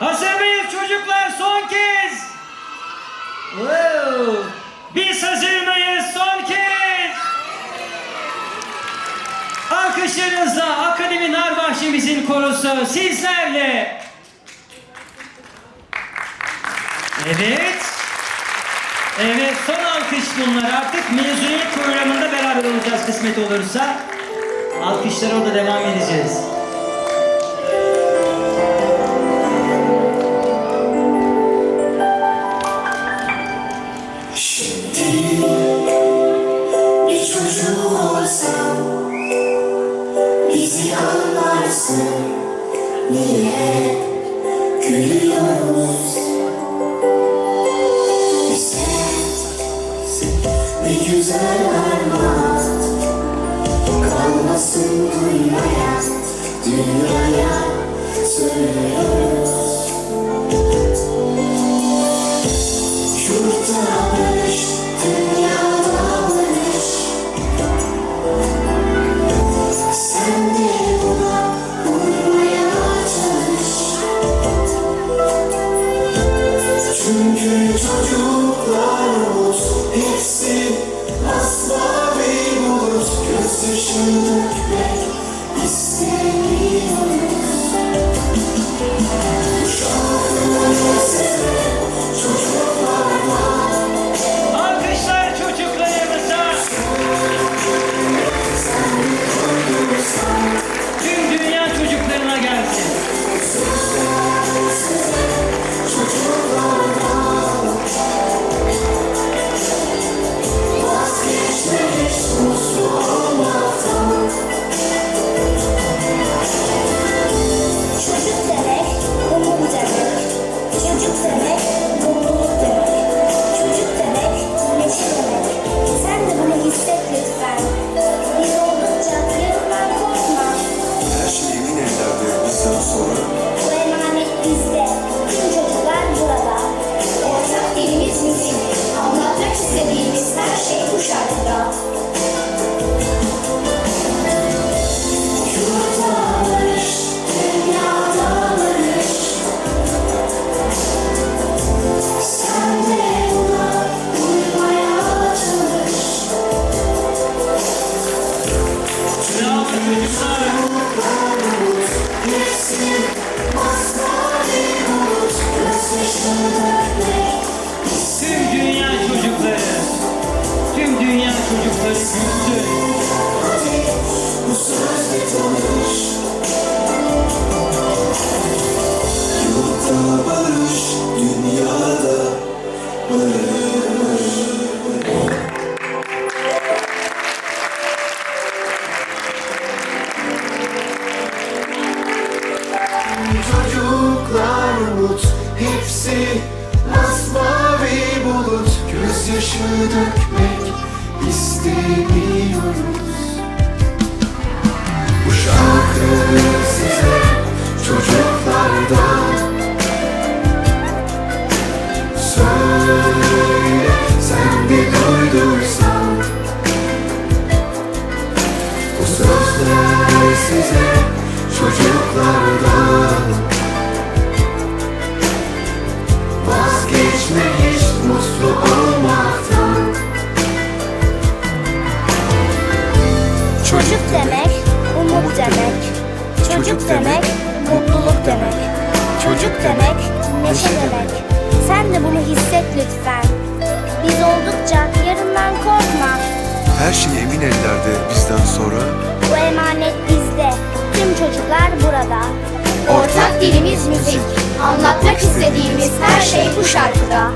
Hazır mıyız çocuklar? Son kez. Wow. Biz hazır mıyız? Son kez. Alkışlarınızla Akademi Nar Bahçemizin korosu sizlerle. Evet. Evet son alkış bunlar. Artık mezuniyet programında beraber olacağız kısmet olursa. Alkışlara orada devam edeceğiz. Anlarsın Niye gülüyoruz Bize bir güzel armağan Kalmasın duymaya Dünyaya söylüyoruz Yurtta barış, dünyada Çocuklar umut hepsi masmavi bulut. Gözyaşı dökmek istemiyoruz. Bu şarkı size çocuklardan Söyle sen de duyduysan. Bu sözler size çocuklardan demek, umut demek. Çocuk demek, mutluluk demek. Çocuk demek, neşe demek. Sen de bunu hisset lütfen. Biz oldukça yarından korkma. Her şey emin ellerde bizden sonra. Bu emanet bizde. Tüm çocuklar burada. Ortak dilimiz müzik. Anlatmak istediğimiz her şey bu şarkıda.